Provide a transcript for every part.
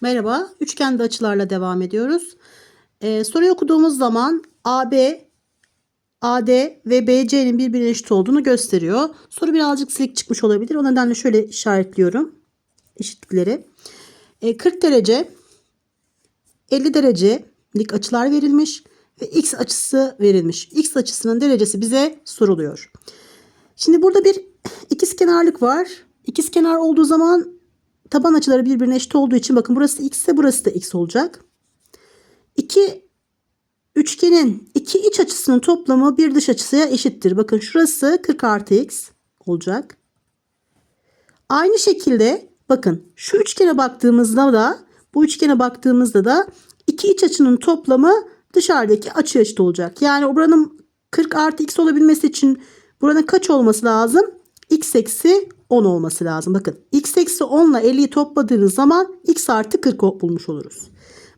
Merhaba, üçgende açılarla devam ediyoruz. Ee, soruyu okuduğumuz zaman AB, AD ve BC'nin birbirine eşit olduğunu gösteriyor. Soru birazcık silik çıkmış olabilir. O nedenle şöyle işaretliyorum eşitlikleri. Ee, 40 derece, 50 derecelik açılar verilmiş ve x açısı verilmiş. X açısının derecesi bize soruluyor. Şimdi burada bir ikizkenarlık var. İkizkenar olduğu zaman taban açıları birbirine eşit olduğu için bakın burası x ise burası da x olacak. İki üçgenin iki iç açısının toplamı bir dış açısıya eşittir. Bakın şurası 40 artı x olacak. Aynı şekilde bakın şu üçgene baktığımızda da bu üçgene baktığımızda da iki iç açının toplamı dışarıdaki açıya eşit olacak. Yani buranın 40 artı x olabilmesi için buranın kaç olması lazım? x eksi 10 olması lazım. Bakın x eksi 10 ile 50'yi topladığınız zaman x artı 40 bulmuş oluruz.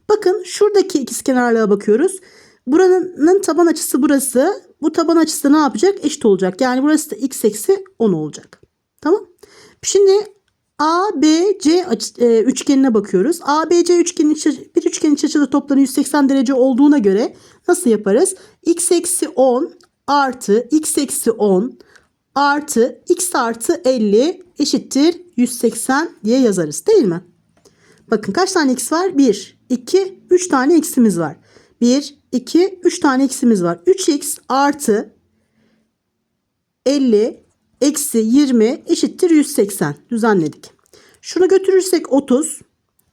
Bakın şuradaki ikizkenarlığa bakıyoruz. Buranın taban açısı burası. Bu taban açısı ne yapacak? Eşit olacak. Yani burası da x eksi 10 olacak. Tamam. Şimdi A, B, C açı, e, üçgenine bakıyoruz. A, B, C üçgenin bir üçgenin iç açıda toplamı 180 derece olduğuna göre nasıl yaparız? x eksi 10 artı x eksi 10 artı x artı 50 eşittir 180 diye yazarız değil mi? Bakın kaç tane x var? 1, 2, 3 tane x'imiz var. 1, 2, 3 tane x'imiz var. 3x artı 50 eksi 20 eşittir 180 düzenledik. Şunu götürürsek 30.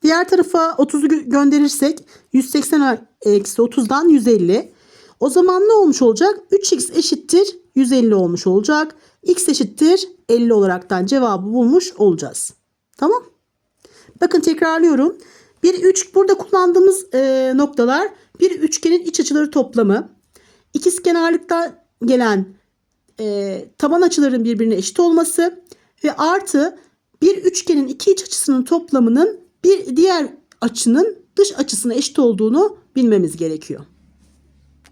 Diğer tarafa 30'u gö gönderirsek 180 eksi 30'dan 150. O zaman ne olmuş olacak? 3x eşittir 150 olmuş olacak. x eşittir 50 olaraktan cevabı bulmuş olacağız. Tamam. Bakın tekrarlıyorum. Bir üç burada kullandığımız e, noktalar bir üçgenin iç açıları toplamı. İkizkenarlıkta gelen e, taban açıların birbirine eşit olması ve artı bir üçgenin iki iç açısının toplamının bir diğer açının dış açısına eşit olduğunu bilmemiz gerekiyor.